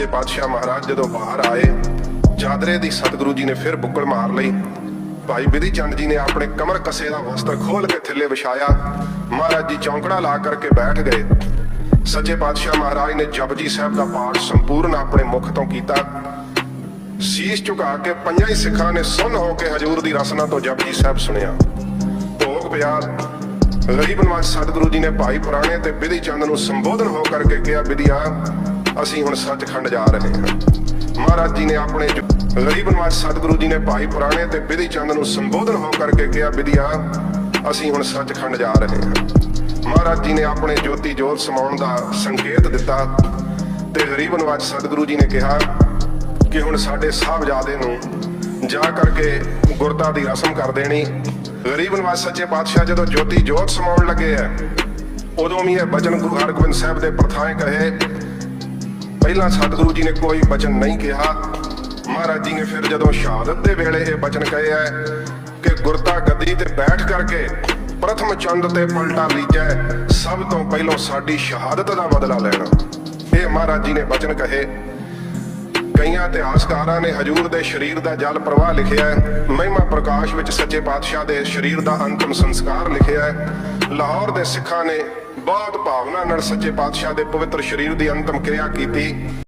ਸੱਚੇ ਪਾਤਸ਼ਾਹ ਮਹਾਰਾਜ ਜਦੋਂ ਬਾਹਰ ਆਏ ਚਾਦਰੇ ਦੀ ਸਤਿਗੁਰੂ ਜੀ ਨੇ ਫਿਰ ਬੁੱਕਲ ਮਾਰ ਲਈ। ਭਾਈ ਬਿਧੀ ਚੰਦ ਜੀ ਨੇ ਆਪਣੇ ਕਮਰ ਕਸੇ ਦਾ ਵਸਤਰ ਖੋਲ ਕੇ ਥੱਲੇ ਵਿਛਾਇਆ। ਮਹਾਰਾਜ ਜੀ ਚੌਂਕੜਾ ਲਾ ਕਰਕੇ ਬੈਠ ਗਏ। ਸੱਚੇ ਪਾਤਸ਼ਾਹ ਮਹਾਰਾਜ ਨੇ ਜਪਜੀ ਸਾਹਿਬ ਦਾ ਪਾਠ ਸੰਪੂਰਨ ਆਪਣੇ ਮੁਖ ਤੋਂ ਕੀਤਾ। ਸੀਸ ਝੁਕਾ ਕੇ ਪੰਜਾਂ ਹੀ ਸਿੱਖਾਂ ਨੇ ਸੁਣ ਹੋ ਕੇ ਹਜੂਰ ਦੀ ਰਸਨਾ ਤੋਂ ਜਪਜੀ ਸਾਹਿਬ ਸੁਣਿਆ। ਭੋਗ ਪਿਆਰ। ਗਰੀਬ ਨਵਾਜ ਸਤਿਗੁਰੂ ਜੀ ਨੇ ਭਾਈ ਪੁਰਾਣੇ ਤੇ ਬਿਧੀ ਚੰਦ ਨੂੰ ਸੰਬੋਧਨ ਹੋ ਕਰਕੇ ਕਿਹਾ, ਬਿਧੀਆ ਅਸੀਂ ਹੁਣ ਸੱਚਖੰਡ ਜਾ ਰਹੇ ਹਾਂ। ਮਹਾਰਾਜ ਜੀ ਨੇ ਆਪਣੇ ਜੋ- ਗਰੀਬ ਨਵਾਜ ਸਤਿਗੁਰੂ ਜੀ ਨੇ ਭਾਈ ਪੁਰਾਣੇ ਤੇ ਬਿਧੀ ਚੰਦ ਨੂੰ ਸੰਬੋਧਨ ਹੋ ਕਰਕੇ ਕਿਹਾ ਬਿਧੀਆ ਅਸੀਂ ਹੁਣ ਸੱਚਖੰਡ ਜਾ ਰਹੇ ਹਾਂ। ਮਹਾਰਾਜ ਜੀ ਨੇ ਆਪਣੇ ਜੋਤੀ ਜੋਤ ਸਮਾਉਣ ਦਾ ਸੰਕੇਤ ਦਿੱਤਾ ਤੇ ਗਰੀਬ ਨਵਾਜ ਸਤਿਗੁਰੂ ਜੀ ਨੇ ਕਿਹਾ ਕਿ ਹੁਣ ਸਾਡੇ ਸਾਹਿਬਜ਼ਾਦੇ ਨੂੰ ਜਾ ਕਰਕੇ ਗੁਰਤਾ ਦੀ ਰਸਮ ਕਰ ਦੇਣੀ। ਗਰੀਬ ਨਵਾਜ ਸੱਚੇ ਪਾਤਸ਼ਾਹ ਜਦੋਂ ਜੋਤੀ ਜੋਤ ਸਮਾਉਣ ਲੱਗੇ ਐ ਉਦੋਂ ਵੀ ਇਹ ਬਚਨ ਗੁਰੂ ਹਰਗੋਬਿੰਦ ਸਾਹਿਬ ਦੇ ਪ੍ਰਥਾਏ ਕਹੇ ਪਹਿਲਾਂ ਸਤਿਗੁਰੂ ਜੀ ਨੇ ਕੋਈ ਬਚਨ ਨਹੀਂ ਕਿਹਾ। ਮਹਾਰਾਜ ਜੀ ਨੇ ਫਿਰ ਜਦੋਂ ਸ਼ਹਾਦਤ ਦੇ ਵੇਲੇ ਇਹ ਬਚਨ ਕਹੇ ਹੈ ਕਿ ਗੁਰਤਾ ਗੱਦੀ ਤੇ ਬੈਠ ਕਰਕੇ ਪ੍ਰਥਮ ਚੰਦ ਤੇ ਪਲਟਾ ਲੀਜੈ, ਸਭ ਤੋਂ ਪਹਿਲਾਂ ਸਾਡੀ ਸ਼ਹਾਦਤ ਦਾ ਬਦਲਾ ਲੈਣਾ। ਇਹ ਮਹਾਰਾਜ ਜੀ ਨੇ ਬਚਨ ਕਹੇ। ਕਈਆਂ ਇਤਿਹਾਸਕਾਰਾਂ ਨੇ ਹਜੂਰ ਦੇ ਸਰੀਰ ਦਾ ਜਲ ਪ੍ਰਵਾਹ ਲਿਖਿਆ ਹੈ। ਮਹਿਮਾ ਪ੍ਰਕਾਸ਼ ਵਿੱਚ ਸੱਚੇ ਪਾਤਸ਼ਾਹ ਦੇ ਸਰੀਰ ਦਾ ਅੰਤਮ ਸੰਸਕਾਰ ਲਿਖਿਆ ਹੈ। ਲਾਹੌਰ ਦੇ ਸਿੱਖਾਂ ਨੇ ਬਹੁਤ ਭਾਵਨਾ ਨਾਲ ਸੱਚੇ ਪਾਤਸ਼ਾਹ ਦੇ ਪਵਿੱਤਰ ਸਰੀਰ ਦੀ ਅੰਤਮ ਕਿਰਿਆ ਕੀਤੀ।